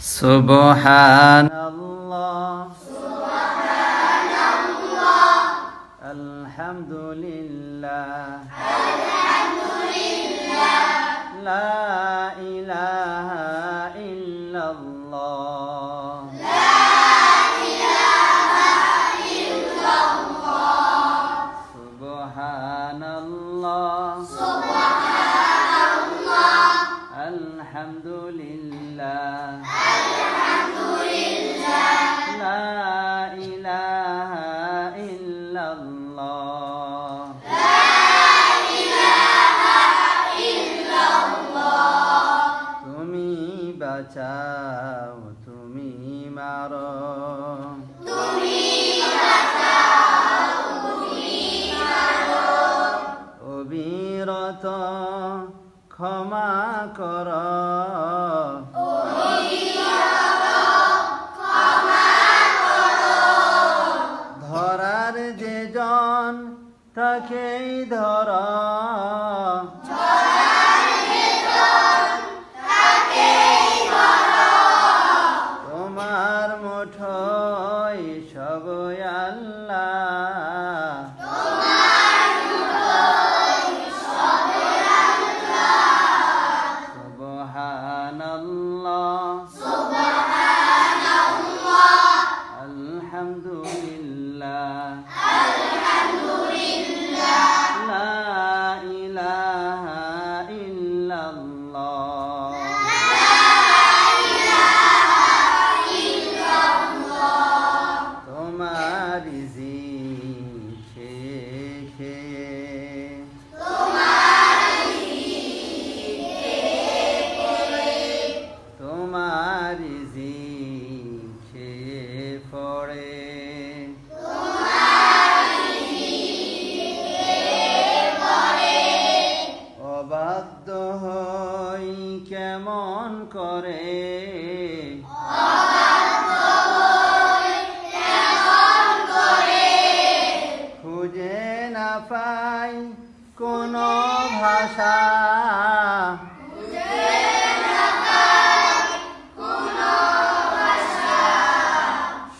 سبحان الله سبحان الله الحمد لله الحمد لله لا إله إلا الله لا إله إلا الله سبحان الله سبحان الله الحمد বাঁচাও তুমি মার অবিরত ক্ষমা কর ধরার যে জন তাকেই ধরা আলহামদুলিল্লাহ আলহামদুলিল্লাহ লা ইলাহা ইল্লাল্লাহ তোমার তোমার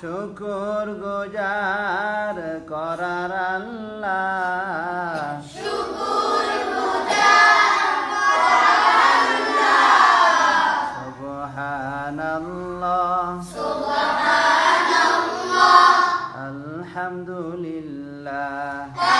শুকুর গুজার করার আল্লাহ সুবহানাল্লাহ সুবহানাল্লাহ আলহামদুলিল্লাহ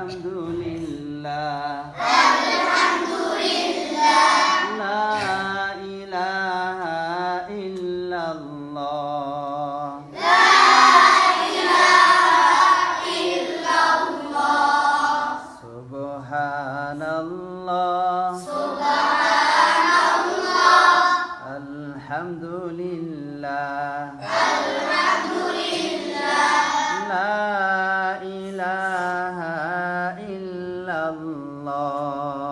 الحمد لله الحمد لله لا إله إلا الله لا إله إلا الله سبحان الله سبحان الله الحمد لله الحمد لله لا إله الله